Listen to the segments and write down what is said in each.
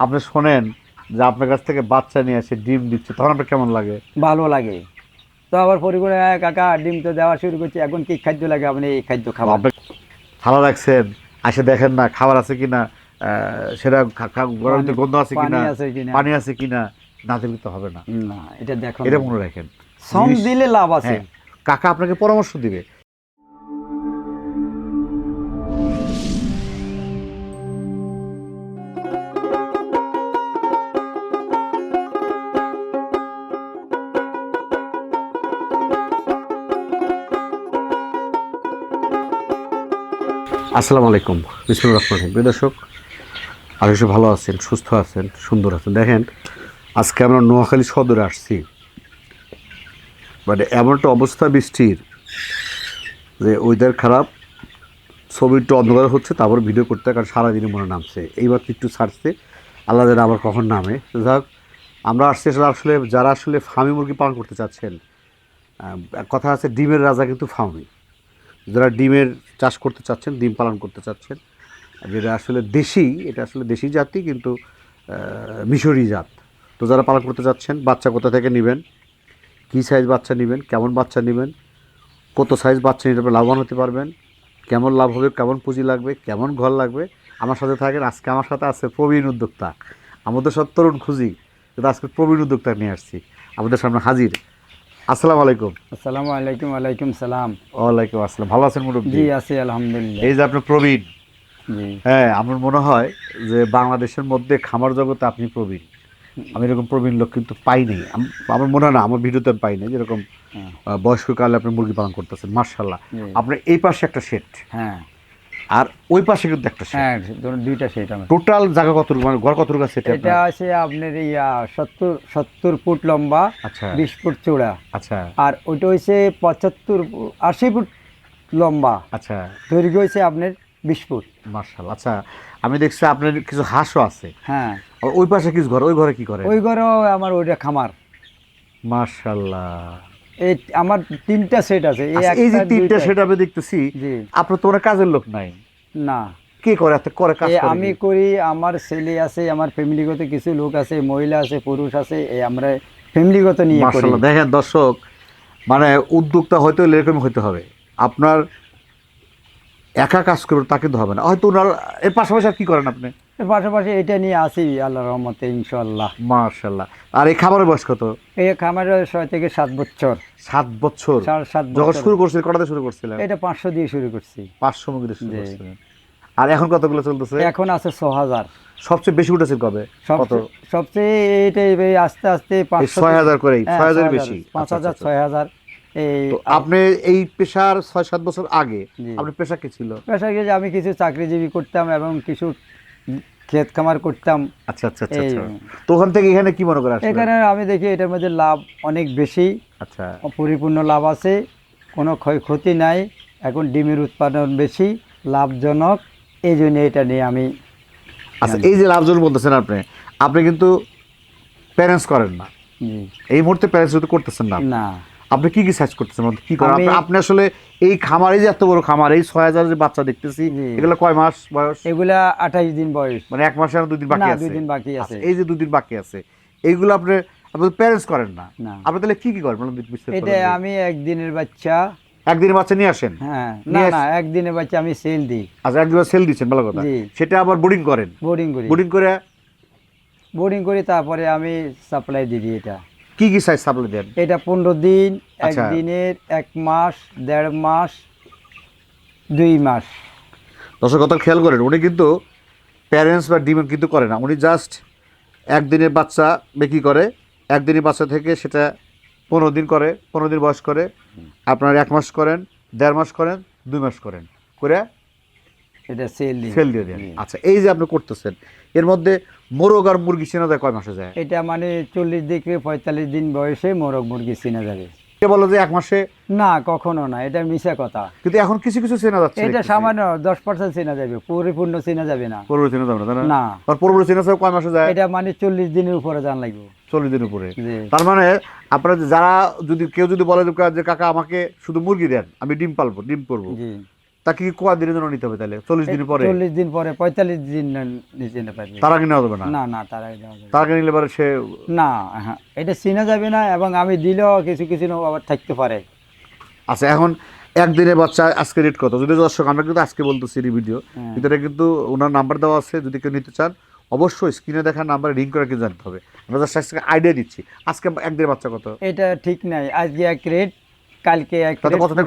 আপনি শোনেন যে আপনার কাছ থেকে বাচ্চা নিয়ে এসে ডিম দিচ্ছে তখন আপনার কেমন লাগে? ভালো লাগে। তো আবার পরিবারে "হ্যাঁ, কাকা ডিম তো দেওয়া শুরু করছে এখন কি খাদ্য লাগে? আপনি এই খাদ্য খাবার। ভালো রাখছেন আসে দেখেন না খাবার আছে কিনা সেটা গরম গন্ধ আছে কিনা পানি আছে কিনা? না দেখলে তো হবে না। না এটা দেখো এটা মনে রাখেন। শ্রম দিলে লাভ আছে। হ্যাঁ কাকা আপনাকে পরামর্শ দিবে। আসসালামু আলাইকুম। বিসমুর রহমান রহিম। প্রিয় দর্শক এসে ভালো আছেন, সুস্থ আছেন, সুন্দর আছেন। দেখেন, আজকে আমরা নোয়াখালী সদরে আসছি। মানে এমন একটা অবস্থা বৃষ্টির যে ওয়েদার খারাপ, ছবি একটু অন্ধকার হচ্ছে, তারপর ভিডিও করতে কারণ সারাদিনই মনে নামছে। এইবার একটু ছাড়ছে, আল্লাহ জানে আবার কখন নামে। যাক আমরা আসছি আসলে আসলে যারা আসলে ফার্মি মুরগি পালন করতে চাচ্ছেন কথা আছে, ডিমের রাজা কিন্তু ফার্মি। যারা ডিমের চাষ করতে চাচ্ছেন, ডিম পালন করতে চাচ্ছেন, যেটা আসলে দেশি, এটা আসলে দেশি জাতি কিন্তু মিশরি জাত। তো যারা পালন করতে চাচ্ছেন, বাচ্চা কোথা থেকে নেবেন? কী সাইজ বাচ্চা নেবেন? কেমন বাচ্চা নেবেন? কত সাইজ বাচ্চা পারলে লাভবান হতে পারবেন? কেমন লাভ হবে? কেমন পুঁজি লাগবে? কেমন ঘর লাগবে? আমার সাথে থাকেন, আজকে আমার সাথে আছে প্রবীণ উদ্যোক্তা। আমাদের সব তরুণ খুঁজি আজকে প্রবীণ উদ্যোক্তা নিয়ে আসছি। আমাদের সামনে হাজির। আসসালামু আলাইকুম। আসসালামু আলাইকুম ওয়ালাইকুম সালাম। ওয়ালাইকুম আসসালাম। ভালো আছেন মুরব্বী? জি আছি আলহামদুলিল্লাহ। এই যে আপনার প্রবীণ। হ্যাঁ আমার মনে হয় যে বাংলাদেশের মধ্যে খামার জগতে আপনি প্রবীণ। আমি এরকম প্রবীণ লোক কিন্তু পাইনি আম- আমার মনে হয় না আমার ভিডিওতে আমি পাইনি যেরকম হ্যাঁ। বয়স্ককালে আপনি মুরগি পালন করতেছেন। মার্শাল্লাহ আপনার এই পাশে একটা সেট হ্যাঁ। আর ওই পাশে কিন্তু একটা হ্যাঁ ধরুন দুইটা সেট আমার। টোটাল জায়গা কত মানে ঘর কত আছে সেটা এটা আছে আপনার ইয়া সত্তর সত্তর ফুট লম্বা আচ্ছা। বিশ ফুট চৌড়া আচ্ছা। আর ওইটা হয়েছে পঁচাত্তর আশি ফুট লম্বা। আচ্ছা। দৈর্ঘ্য হয়েছে আপনার বিশ ফুট। মার্শাল আচ্ছা আমি দেখছি আপনার কিছু হাঁসও আছে। হ্যাঁ। ওই পাশে কিছু ঘর? ওই ঘরে কি করে? ওই ঘরেও আমার ওইটা খামার। মার্শাল্লাহ এই আমার তিনটা সেট আছে। এই আচ্ছা, যে তিনটা সেট আমি দেখতেছি আপনার তোমার কাজের লোক নাই। না। কি করে? করে কাজ আমি করি আমার ছেলে আছে আমার ফ্যামিলিগত কিছু লোক আছে মহিলা আছে পুরুষ আছে এই আমরা ফ্যামিলিগত নিয়ে করি। দেখেন দর্শক মানে উদ্যোক্তা হয়তো এরকম হতে হবে। আপনার একা কাজ করবে তাকে তো হবে না। হয়তো ওনার এর পাশাপাশি আর কী করেন আপনি? এর পাশাপাশি এটা নিয়ে আসি আল্লাহ রহমতে ইনশাল্লাহ মার্শাল্লাহ আর এই খাবারের বয়স কত? এই খামারের ছয় থেকে সাত বছর। সাত বছর? সাত যখন শুরু করছিলেন কটাতে শুরু করছিলেন? এটা পাঁচশো দিয়ে শুরু করছি। পাঁচশো মুরগি দিয়ে শুরু। করছিলেন। আর এখন কতগুলো চলতেছে? এখন আছে ছ হাজার। সবচেয়ে বেশি উঠেছে কবে? কত? সবচেয়ে আস্তে আস্তে ছয় হাজার করেই হ্যাঁ, ছয় হাজার ছয় বেশি। পাঁচ আচ্ছা, হাজার আচ্ছা, ছয় হাজার। এই আপনি এই পেশার ছয় সাত বছর আগে আপনার পেশা কি ছিল? পেশা গিয়ে আমি কিছু চাকরিজীবী করতাম এবং কিছু ক্ষেত খামার করতাম। আচ্ছা আচ্ছা আচ্ছা আচ্ছা। তো ওখান থেকে এখানে কি মনে করে এখানে আমি দেখি এটার মধ্যে লাভ অনেক বেশি। আচ্ছা। পরিপূর্ণ লাভ আছে কোনো ক্ষয়ক্ষতি নাই এখন ডিমের উৎপাদন বেশি লাভজনক এই জন্য এটা নিয়ে আমি আচ্ছা এই যে লাভজনক বলতেছেন আপনি আপনি কিন্তু প্যারেন্টস করেন না। এই মুহূর্তে প্যারেন্টস করতেছেন না। না। আপনি কি কি সার্চ করতেছেন কি করেন আপনি- আসলে এই খামার যে এত বড় খামার এই ছয় হাজার যে বাচ্চা দেখতেছি এগুলো কয় মাস বয়স? এগুলা আঠাইশ দিন বয়স। মানে এক মাসে আর দুই দিন বাকি আছে? দুই দিন বাকি আছে। আচ্ছা, এই যে দুই দিন বাকি আছে এইগুলো আপনি আপনি প্যারেন্টস করেন না। আপনি তাহলে কি কি করেন? এটা আমি একদিনের বাচ্চা। একদিনের বাচ্চা নিয়ে আসেন? হ্যাঁ। না না একদিনের বাচ্চা আমি সেল দিই। আচ্ছা একদিন সেল দিচ্ছেন ভালো কথা। সেটা আবার বোর্ডিং করেন? বোর্ডিং করি। বোর্ডিং করে বোর্ডিং করি তারপরে আমি সাপ্লাই দিই দিই এটা। কি কি সাইজ সাপ্লাই দেন? এটা পনেরো দিন আচ্ছা। একদিনের এক মাস দেড় মাস দুই মাস। দর্শক কথা খেয়াল করেন উনি কিন্তু প্যারেন্টস বা ডিম কিন্তু করে না। উনি জাস্ট একদিনের বাচ্চা বিক্রি করে একদিনের বাচ্চা থেকে সেটা পনেরো দিন করে পনেরো দিন বয়স করে আপনার এক মাস করেন দেড় মাস করেন দুই মাস করেন। করে এটা সেল সেল দিয়ে দেন। আচ্ছা এই যে আপনি করতেছেন এর মধ্যে মোরগ আর মুরগি চেনা যায় কয় মাসে যায়? এটা মানে চল্লিশ থেকে পঁয়তাল্লিশ দিন বয়সে মোরগ মুরগি চেনা যাবে। কে বলো যে এক মাসে? না কখনো না এটা মিশা কথা। কিন্তু এখন কিছু কিছু চেনা যাচ্ছে এটা সামান্য দশ পার্সেন্ট চেনা যাবে পরিপূর্ণ চেনা যাবে না। পরবর্তী চেনা যাবে না না? আর পরবর্তী চেনা যাবে কয় মাসে যায়? এটা মানে চল্লিশ দিনের উপরে জান লাগবে। চল্লিশ দিন উপরে। তার মানে আপনারা যারা যদি কেউ যদি বলে যে কাকা আমাকে শুধু মুরগি দেন আমি ডিম পালবো ডিম করব তাকে কি কোয়া দিনের জন্য নিতে হবে তাহলে? চল্লিশ দিন পরে? চল্লিশ দিন পরে পঁয়তাল্লিশ দিন নিচে পারবে তার আগে নেওয়া যাবে না? না না তার আগে দেওয়া যাবে তার আগে নিলে পরে সে না হ্যাঁ এটা চিনা যাবে না এবং আমি দিলেও কিছু কিছু আবার থাকতে পারে। আচ্ছা এখন একদিনে বাচ্চা আজকে রেট কত? যদি দর্শক আমরা কিন্তু আজকে বলতেছি এই ভিডিও হ্যাঁ। কিন্তু এটা কিন্তু ওনার নাম্বার দেওয়া আছে যদি কেউ নিতে চান অবশ্যই স্ক্রিনে দেখা নাম্বারে রিং করে কিন্তু জানতে হবে। আমরা জাস্ট আইডিয়া দিচ্ছি। আজকে একদিনের বাচ্চা কত? এটা ঠিক নাই আজকে এক রেট কালকে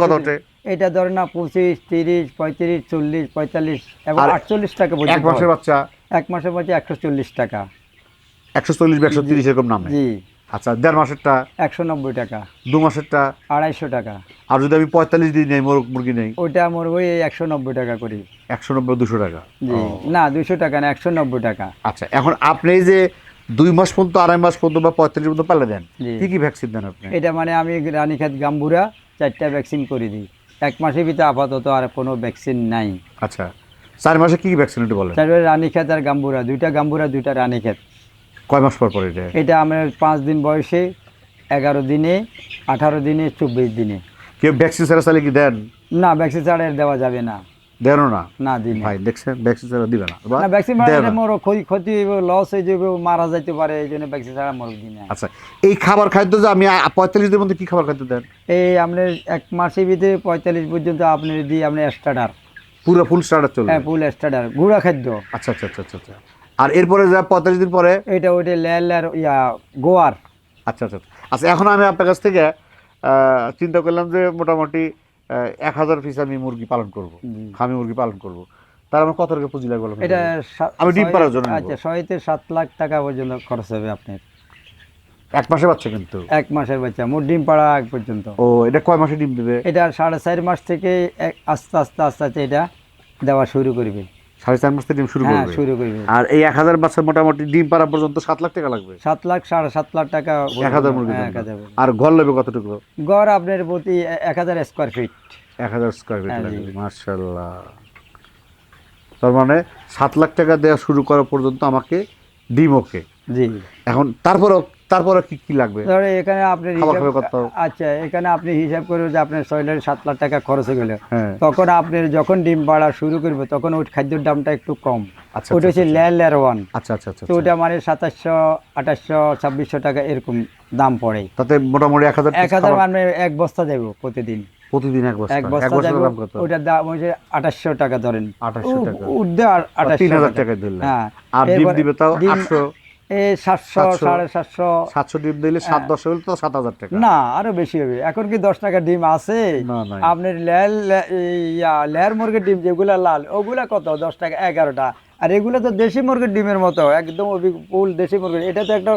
কত ওঠে? এটা ধরে না পঁচিশ তিরিশ পঁয়ত্রিশ চল্লিশ পঁয়তাল্লিশ এবং আটচল্লিশ টাকা এক মাসের বাচ্চা? এক মাসের মধ্যে একশো চল্লিশ টাকা। একশো চল্লিশ একশো তিরিশ এরকম নামে জি। আচ্ছা দেড় মাসেরটা? একশো নব্বই টাকা। দু মাসেরটা? আড়াইশো টাকা। আর যদি আমি পঁয়তাল্লিশ দিন নেই মোরগ মুরগি নেই? ওইটা মরবো ওই একশো নব্বই টাকা করি। একশো নব্বই দুশো টাকা? না দুশো টাকা না একশো নব্বই টাকা। আচ্ছা এখন আপনি যে দুই মাস পর্যন্ত আড়াই মাস পর্যন্ত বা পঁয়তাল্লিশ পর্যন্ত পাল্লে দেন। কি কি ভ্যাকসিন দেন আপনি? এটা মানে আমি রানীক্ষেত গাম্বুরা চারটা ভ্যাকসিন করে দিই। এক মাসের ভিতরে আপাতত আর কোনো ভ্যাকসিন নাই। আচ্ছা। চার মাসে কি কি ভ্যাকসিন একটু বলেন? তারপরে রানীক্ষেত আর গাম্বুরা। দুইটা গাম্বুরা দুইটা রানীক্ষেত। কয় মাস পর পর এটা? এটা আমার পাঁচ দিন বয়সে এগারো দিনে আঠারো দিনে চব্বিশ দিনে। কেউ ভ্যাকসিন ছাড়া চাইলে কি দেন? না ভ্যাকসিন ছাড়া দেওয়া যাবে না। দেনও না? না দিন। ভাই দেখছেন ভ্যাকসিন ছাড়া দিবে না। না ভ্যাকসিন না। মোর ক্ষতি ক্ষতি লস হয়ে যাবে মারা যাইতে পারে এই জন্য ভ্যাকসিন ছাড়া মোর দিন আচ্ছা এই খাবার খাদ্য যে আমি পঁয়তাল্লিশ দিনের মধ্যে কি খাবার খাদ্য দেন? এই আপনার এক মাসের ভিতরে পঁয়তাল্লিশ পর্যন্ত আপনি দিই আপনি স্টার্টার পুরো ফুল স্টার্টার চলবে? হ্যাঁ ফুল স্টার্টার গুঁড়া খাদ্য। আচ্ছা আচ্ছা আচ্ছা আচ্ছা আচ্ছা। আর এরপরে যা পঁয়তাল্লিশ দিন পরে? এটা ওইটা লেয়ার লেয়ার ইয়া গোয়ার। আচ্ছা আচ্ছা আচ্ছা। আচ্ছা এখন আমি আপনার কাছ থেকে চিন্তা করলাম যে মোটামুটি এক হাজার পিস আমি মুরগি পালন করব। খামি মুরগি পালন করব। তার আমার কত টাকা পুঁজি লাগবে এটা আমি ডিম পাড়ার জন্য আচ্ছা ছয় থেকে সাত লাখ টাকা পর্যন্ত খরচ হবে আপনার। এক মাসে বাচ্চা কিন্তু? এক মাসের বাচ্চা মোট ডিম পাড়া আগ পর্যন্ত। ও এটা কয় মাসে ডিম দেবে? এটা সাড়ে চার মাস থেকে আস্তে আস্তে আস্তে আস্তে এটা দেওয়া শুরু করবে। সাড়ে চার মাস থেকে ডিম শুরু হ্যাঁ করবে। শুরু করবে। আর এই এক হাজার বাচ্চা মোটামুটি ডিম পাড়া পর্যন্ত সাত লাখ টাকা লাগবে। সাত লাখ সাড়ে সাত লাখ টাকা এক হাজার মুরগি হ্যাঁ। আর ঘর লাগবে কতটুকু? গড় আপনার প্রতি এক হাজার স্কোয়ার ফিট এক হাজার স্কোয়ার ফিট লাগবে মার্শাল্লাহ তার মানে সাত লাখ টাকা দেওয়া শুরু করা পর্যন্ত আমাকে ডিম ওকে। জি। এখন তারপরও তারপরে কি কি লাগবে? ধরে এখানে কত? আচ্ছা এখানে আপনি হিসাব করবেন যে আপনার ছয় লাখ সাত লাখ টাকা খরচ হয়ে গেল। হ্যাঁ। তখন আপনার যখন ডিম পাড়া শুরু করবে তখন ওই খাদ্যের দামটা একটু কম। আচ্ছা ওটা হচ্ছে লেয়ার লেয়ার ওয়ান। আচ্ছা আচ্ছা আচ্ছা তো ওটা মানে সাতাশশো আঠাশশো ছাব্বিশশো টাকা এরকম দাম পড়ে। তাতে মোটামুটি এক হাজার এক হাজার মানে এক বস্তা দেবো প্রতিদিন। প্রতিদিন এক বস্তা? এক বস্তা দেবো দাম কত? ওটার দাম হচ্ছে আঠাশশো টাকা ধরেন। 2800 টাকা। উর্ধে টাকা। দিলে হ্যাঁ। আর ডিম দিবে তাও ডিম- আটশো এই সাতশো সাড়ে সাতশো। সাতশো ডিম দিলে সাত দশ হলে তো সাত হাজার টাকা। না আরও বেশি হবে। এখন কি দশ টাকা ডিম আছে? আপনার লেয়ার লেয়ার মুরগির ডিম যেগুলা লাল ওগুলা কত? দশ টাকা এগারোটা। আর এগুলো তো দেশি মুরগির ডিমের মতো একদম ফুল দেশি মুরগি এটা তো একটা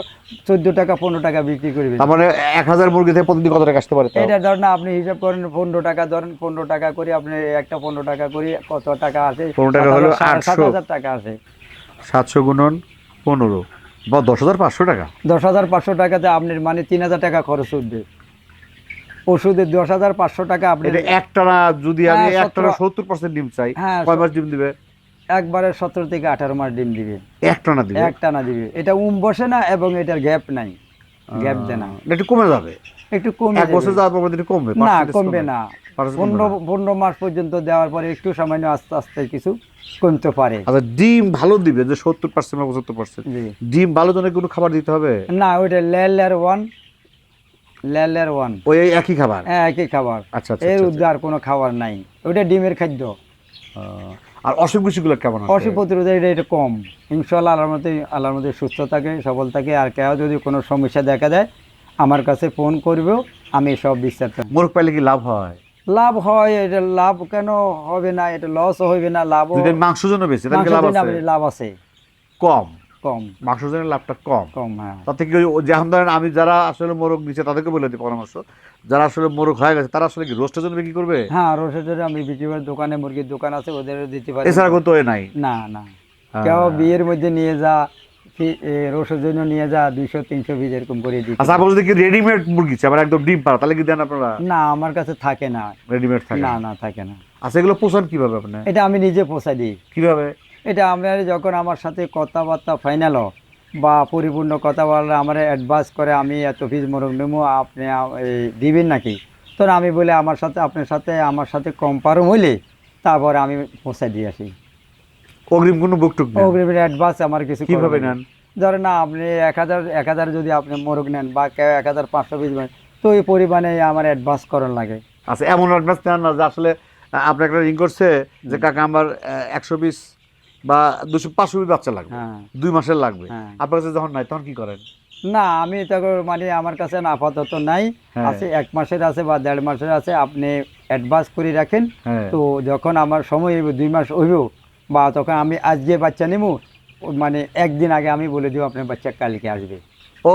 চোদ্দ টাকা পনেরো টাকা বিক্রি করবে মানে এক হাজার মুরগি থেকে প্রতিদিন কত টাকা আসতে পারে এটা ধরেন আপনি হিসাব করেন পনেরো টাকা ধরেন পনেরো টাকা করে আপনি একটা পনেরো টাকা করে কত টাকা আছে? 15 টাকা সাত হলো হাজার- সাত হাজার টাকা আছে। সাতশো গুণন পনেরো। বা দশ হাজার পাঁচশো টাকা? দশ হাজার পাঁচশো টাকাতে আপনার মানে তিন হাজার টাকা খরচ উঠবে ওষুধে দশ হাজার পাঁচশো টাকা আপনি একটানা যদি আমি হ্যাঁ, একটানা সতেরো- সত্তর পার্সেন্ট ডিম চাই হ্যাঁ, কয় মাস ডিম দিবে? একবারে সতেরো থেকে আঠারো মাস ডিম দিবে। একটানা দিবে? একটা না দিবে। এটা উম বসে না এবং এটার গ্যাপ নাই। গ্যাপ দেয় না। একটু কমে যাবে? একটু কমে এক বছর যাওয়ার পর কমবে না কমবে। না। পনেরো পনেরো মাস পর্যন্ত দেওয়ার পরে একটু সামান্য আস্তে আস্তে কিছু কমতে পারে। আচ্ছা ডিম ভালো দিবে যে সত্তর পার্সেন্ট বা পঁচাত্তর পার্সেন্ট ডিম ভালো জন্য কোনো খাবার দিতে হবে? না ওইটা লেয়ার ওয়ান লেয়ার ওয়ান। ওই একই খাবার? হ্যাঁ একই খাবার। আচ্ছা আচ্ছা, এর আচ্ছা, উদ্ধার কোনো খাবার নাই। ওইটা ডিমের খাদ্য। আর অসুখ বিসুখগুলো কেমন অসুখ প্রতিরোধের এটা এটা কম। ইনশাল্লাহ আল্লাহর মধ্যে আল্লাহর মধ্যে সুস্থ থাকে সবল থাকে। আর কেউ যদি কোনো সমস্যা দেখা দেয় আমার কাছে ফোন করবেও আমি সব বিস্তারিত মোরগ পাইলে কি লাভ হয়? লাভ হয় এটা লাভ কেন হবে না? এটা লস হবে না লাভও যদি মাংসের জন্য বেশি লাভ আছে? জন্য লাভ আছে। কম। কম। মাংসের জন্য লাভটা কম। কম হ্যাঁ। তাতে কি যেমন ধরেন আমি যারা আসলে মোরগ নিচ্ছে তাদেরকে বলে দিই পরামর্শ যারা আসলে মোরগ হয়ে গেছে তারা আসলে কি রোস্টের জন্য বিক্রি করবে? হ্যাঁ রোসের আমি বিক্রি করি দোকানে মুরগির দোকান আছে ওদের দিতে পারি। এছাড়া কিন্তু এ নাই? না না। হ্যাঁ। কেউ বিয়ের মধ্যে নিয়ে যা ফি- জন্য নিয়ে যা দুইশো তিনশো পিস এরকম করে দিই আচ্ছা আপনার যদি কি রেডিমেড মুরগি চাই আবার একদম ডিম পাড়া তাহলে কি দেন আপনারা? না আমার কাছে থাকে না। রেডিমেড থাকে? না না থাকে না। আচ্ছা এগুলো পোষণ কীভাবে আপনি? এটা আমি নিজে পোষাই দিই। কীভাবে? এটা আমার যখন আমার সাথে কথাবার্তা ফাইনাল বা পরিপূর্ণ কথা বললে আমার অ্যাডভান্স করে আমি এত ফিজ মোরগ নেব আপনি এই দিবেন নাকি? তখন আমি বলে আমার সাথে আপনার সাথে আমার সাথে কম পারম হইলে তারপরে আমি পৌঁছাই দিয়ে আসি। অগ্রিম কোনো বুকটুক নেই অগ্রিমের অ্যাডভান্স আমার কিছু কীভাবে নেন? না আপনি এক হাজার এক হাজার যদি আপনি মোরগ নেন বা কেউ এক হাজার পাঁচশো পিস নেন তো ওই পরিমাণে আমার অ্যাডভান্স করার লাগে। আচ্ছা এমন অ্যাডভান্স নেন না যে আসলে আপনার একটা রিং করছে যে কাকা আমার একশো পিস বা দুশো পাঁচশো পিস বাচ্চা লাগবে। হ্যাঁ। দুই মাসের লাগবে। হ্যাঁ। আপনার কাছে যখন নাই তখন কি করেন? না আমি তখন মানে আমার কাছে না আপাতত নাই। হ্যাঁ। আছে এক মাসের আছে বা দেড় মাসের আছে আপনি অ্যাডভান্স করে রাখেন। তো যখন আমার সময় দুই মাস হইব বা তখন আমি আজকে বাচ্চা নেব মানে একদিন আগে আমি বলে দিব আপনার বাচ্চা কালকে আসবে। ও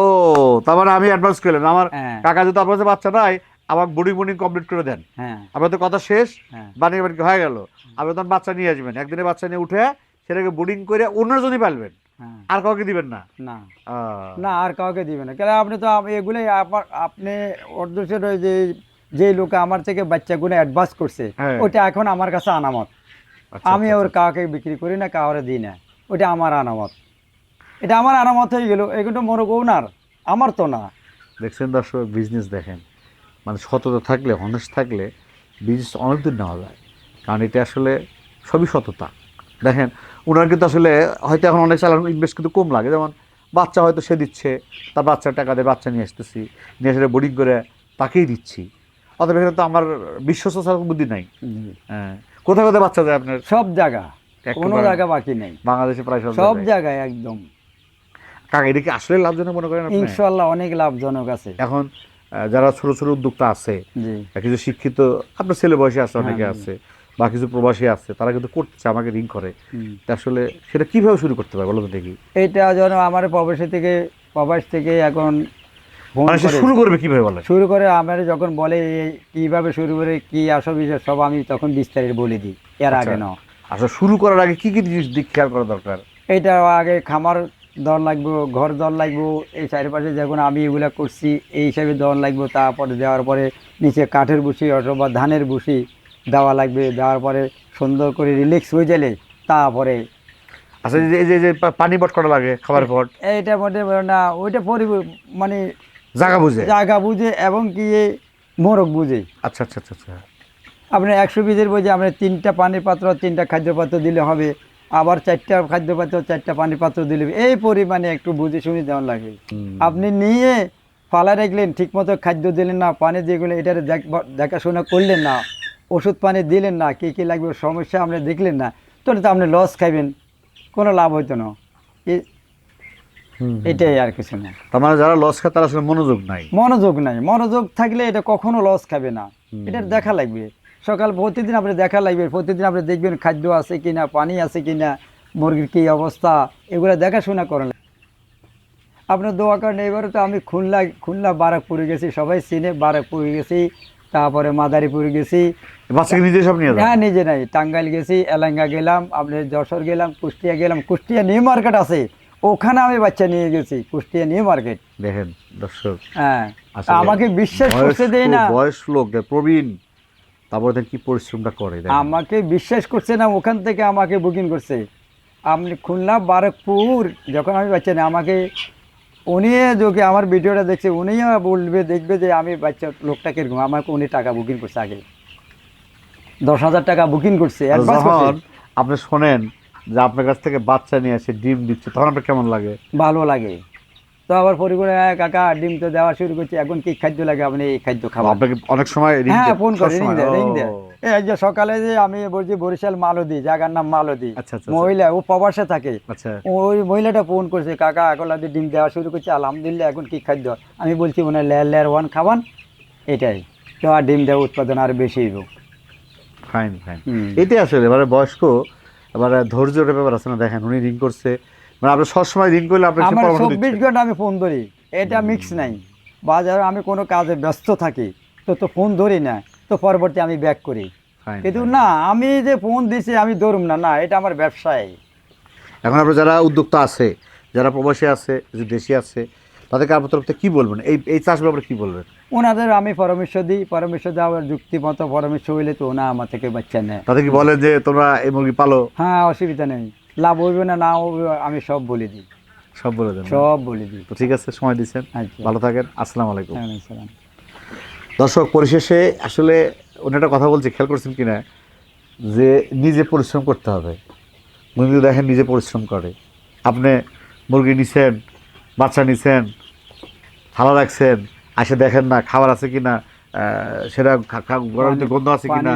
তার মানে আমি অ্যাডভান্স করলেন আমার হ্যাঁ। কাকা যদি আপনার বাচ্চা নাই আমার বোর্ডিং বোর্ডিং কমপ্লিট করে দেন। হ্যাঁ। আপনার তো কথা শেষ হ্যাঁ। বানিয়ে বানিয়ে হয়ে গেল। আপনি তখন বাচ্চা নিয়ে আসবেন। একদিনে বাচ্চা নিয়ে উঠে সেটাকে বোর্ডিং করে অন্যজনই পালবেন আর কাউকে দিবেন না। না। না আর কাউকে দিবে না। কেন আপনি তো এগুলোই আপনার আপনি অর্ধের যে যে লোক আমার থেকে বাচ্চাগুলো অ্যাডভান্স করছে। ওটা এখন আমার কাছে আনামত। আমি আচ্ছা, ওর কাউকে বিক্রি করি না কাউরে দিই না। ওটা আমার আনামত। এটা আমার আনামত হয়ে গেল। এগুলো মনে ওনার আমার তো না। দেখছেন দর্শক বিজনেস দেখেন। মানে সততা থাকলে হনেস্ট থাকলে বিজনেস অনেক দূর নেওয়া যায়। কারণ এটা আসলে সবই সততা। দেখেন ওনার কিন্তু আসলে হয়তো এখন অনেক চালান ইনভেস্ট কিন্তু কম লাগে। যেমন বাচ্চা হয়তো সে দিচ্ছে তার বাচ্চার টাকা দিয়ে বাচ্চা নিয়ে আসতেছি নিয়ে এসে বোর্ডিং করে তাকেই দিচ্ছি। অথবা এখানে তো আমার বিশ্বস্ত বুদ্ধি নাই। হ্যাঁ। কোথায় কোথায় বাচ্চা যায় আপনার? সব জায়গা। কোনো জায়গা বাকি নেই। বাংলাদেশে প্রায় সব সব জায়গায়। একদম। কাকা এটা কি আসলে লাভজনক মনে করেন ইনশাল্লাহ অনেক লাভজনক আছে। এখন যারা ছোট ছোট উদ্যোক্তা আছে কিছু শিক্ষিত আপনার ছেলে বয়সে আছে অনেকে হ্যাঁ, আছে বা কিছু প্রবাসী আছে তারা কিন্তু করতেছে আমাকে রিং করে। তা আসলে সেটা কীভাবে শুরু করতে পারে বলো তো দেখি। এটা যেন আমার প্রবাসী থেকে প্রবাস থেকে এখন শুরু করবে কীভাবে বলে? শুরু করে আমার যখন বলে কীভাবে শুরু করে কি আসো বিষয় সব আমি তখন বিস্তারিত বলে দিই। এর আচ্ছা। আগে না আচ্ছা শুরু করার আগে কি কি জিনিস দিক খেয়াল করা দরকার? এইটা আগে খামার দর লাগবো ঘর দর লাগবো এই চারিপাশে যখন আমি এগুলা করছি এই হিসাবে দর লাগবো তারপরে দেওয়ার পরে নিচে কাঠের বুসি অথবা ধানের বুসি দেওয়া লাগবে দেওয়ার পরে সুন্দর করে রিল্যাক্স হয়ে গেলে তারপরে আচ্ছা এই যে- পানি পট করা লাগে খাবার পট এইটার মধ্যে না ওইটা পরি মানে জায়গা বুঝে? জায়গা বুঝে এবং কি মোরগ বুঝে। আচ্ছা আচ্ছা আচ্ছা আচ্ছা। আপনার একশো বিধের বই যে আপনার তিনটা পানির পাত্র তিনটা খাদ্য পাত্র দিলে হবে। আবার চারটা খাদ্য পাত্র চারটা পানির পাত্র দিলে। এই পরিমাণে একটু বুঝে শুনে দেওয়া লাগে। আপনি নিয়ে ফালা রাখলেন ঠিকমতো খাদ্য দিলেন না পানি যেগুলো এটার দেখ- দেখাশোনা করলেন না ওষুধ পানি দিলেন না কী কী লাগবে সমস্যা আপনি দেখলেন না তাহলে তো আপনি লস খাইবেন কোনো লাভ হইতো না। এটাই আর কিছু না। তার মানে যারা লস খায় তারা আসলে মনোযোগ নাই। মনোযোগ নাই। মনোযোগ থাকলে এটা কখনো লস খাবে না। এটা দেখা লাগবে। সকাল প্রতিদিন আপনি দেখা লাগবে প্রতিদিন আপনি দেখবেন খাদ্য আছে কিনা পানি আছে কিনা মুরগির কী অবস্থা এগুলো দেখাশোনা করেন। আপনার দোয়া এবারে তো আমি খুলনা খুলনা বারাকপুরে গেছি সবাই চিনে বারাকপুরে গেছি তারপরে মাদারীপুরে গেছি। নিজে সব নিয়ে হ্যাঁ নিজে নাই। টাঙ্গাইল গেছি এলাঙ্গা গেলাম আপনি যশোর গেলাম কুষ্টিয়া গেলাম কুষ্টিয়া নিউ মার্কেট আছে। ওখানে আমি বাচ্চা নিয়ে গেছি কুষ্টিয়া নিউ মার্কেট। দেখেন দর্শক হ্যাঁ আমাকে বিশ্বাস করতে দেয় না। বয়স লোক প্রবীণ তারপরে দেখেন কি পরিশ্রমটা করে আমাকে বিশ্বাস করছে না ওখান থেকে আমাকে বুকিং করছে। আপনি খুলনা বারাকপুর যখন আমি বাচ্চা না আমাকে উনি যোগে আমার ভিডিওটা দেখছে উনিও বলবে দেখবে যে আমি বাচ্চা লোকটা কীরকম আমাকে উনি টাকা বুকিং করছে আগে। দশ হাজার টাকা বুকিং করছে। আপনি শোনেন যে আপনার কাছ থেকে বাচ্চা নিয়ে এসে ডিম দিচ্ছে তখন আপনার কেমন লাগে? ভালো লাগে। তো আবার পরিবারে "হ্যাঁ, কাকা ডিম তো দেওয়া শুরু করছে এখন কি খাদ্য লাগে? আপনি এই খাদ্য খাবার। আপনাকে অনেক সময় হ্যাঁ ফোন করে রিং দেয় রিং দেয়। এই যে সকালে যে আমি বলছি বরিশাল মালদি জায়গার নাম মালদি আচ্ছা আচ্ছা মহিলা ও প্রবাসে থাকে। আচ্ছা। ওই মহিলাটা ফোন করছে কাকা এখন আপনি ডিম দেওয়া শুরু করছে আলহামদুলিল্লাহ এখন কি খাদ্য? আমি বলছি ওনার লেয়ার লেয়ার ওয়ান খাবান। এটাই। তো আর ডিম দেওয়া উৎপাদন আর বেশি হইব। ফাইন ফাইন এটাই আসলে এবারে বয়স্ক এবারে ধৈর্যের ব্যাপার আছে না দেখেন উনি রিং করছে। মানে আপনি সবসময় রিং করলে আমার চব্বিশ ঘণ্টা আমি ফোন ধরি এটা মিক্স নাই। বাজারে আমি কোনো কাজে ব্যস্ত থাকি তো তো ফোন ধরি না তো পরবর্তী আমি ব্যাক করি। কিন্তু না আমি যে ফোন দিছি আমি ধরুম না না এটা আমার ব্যবসায়। এখন আপনার যারা উদ্যোক্তা আছে যারা প্রবাসী আছে দেশি আছে তাদেরকে আপনার তরফ থেকে কি বলবেন? এই এই চাষ ব্যাপারে কি বলবেন? ওনাদের আমি পরামর্শ দিই পরামর্শ দেওয়ার যুক্তিমতো পরামর্শ হইলে তো ওনা আমার থেকে বাচ্চা নেয়। তাদের কি বলেন যে তোমরা এই মুরগি পালো? হ্যাঁ অসুবিধা নেই। লাভ হইবে না না হবে আমি সব বলে দিই। সব বলে দেন। সব বলে দিই। তো ঠিক আছে সময় দিচ্ছেন আচ্ছা। ভালো থাকেন আসসালামু আলাইকুম। দর্শক পরিশেষে আসলে উনি একটা কথা বলছি খেয়াল করছেন কিনা? যে নিজে পরিশ্রম করতে হবে। মুরগি দেখেন নিজে পরিশ্রম করে। আপনি মুরগি নিছেন বাচ্চা নিছেন ভালো রাখছেন আসে দেখেন না খাবার আছে কিনা সেটা গরম গন্ধ আছে কিনা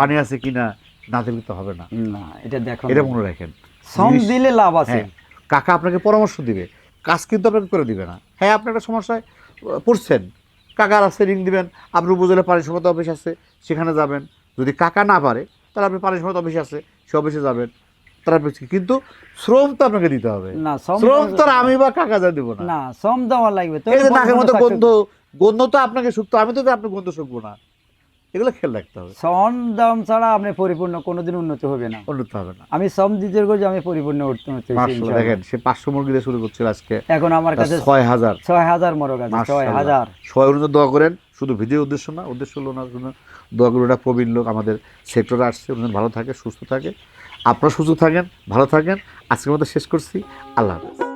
পানি আছে কিনা? না দেখলে তো হবে না। না এটা দেখো এটা মনে রাখেন। শ্রম দিলে লাভ আছে। হ্যাঁ কাকা আপনাকে পরামর্শ দিবে। কাজ কিন্তু আপনাকে করে দিবে না। হ্যাঁ আপনি একটা সমস্যায় পড়ছেন কাকার আছে রিং দিবেন আপনি উপজেলা পানি সম্মত অফিস আছে সেখানে যাবেন। যদি কাকা না পারে তাহলে আপনি পানি সম্মত অফিস আছে সে অফিসে যাবেন। কিন্তু শ্রম তো আপনাকে দিতে হবে। না শ্রম তো আমি বা কাকা যা দিব না। না শ্রম দেওয়া লাগবে। তো এই যে নাকের মতো গন্ধ গন্ধ তো আপনাকে শুকতো আমি তো আপনার গন্ধ শুকবো না। এগুলো খেয়াল রাখতে হবে। শ্রম দাম ছাড়া আপনি পরিপূর্ণ কোনোদিন উন্নতি হবে না। উন্নত হবে না। আমি শ্রম দিতে করছি আমি পরিপূর্ণ উন্নতি দেখেন সে পাঁচশো মুরগি দিয়ে শুরু করছিল আজকে। এখন আমার কাছে ছয় হাজার। ছয় হাজার মরক আছে ছয় হাজার। অনুযায়ী দোয়া করেন শুধু ভিডিও উদ্দেশ্য না উদ্দেশ্য হলো ওনার জন্য প্রবীণ লোক আমাদের সেক্টরে আসছে ওনার ভালো থাকে সুস্থ থাকে। আপনারা সুস্থ থাকেন ভালো থাকেন। আজকের মতো শেষ করছি। আল্লাহ হাফেজ।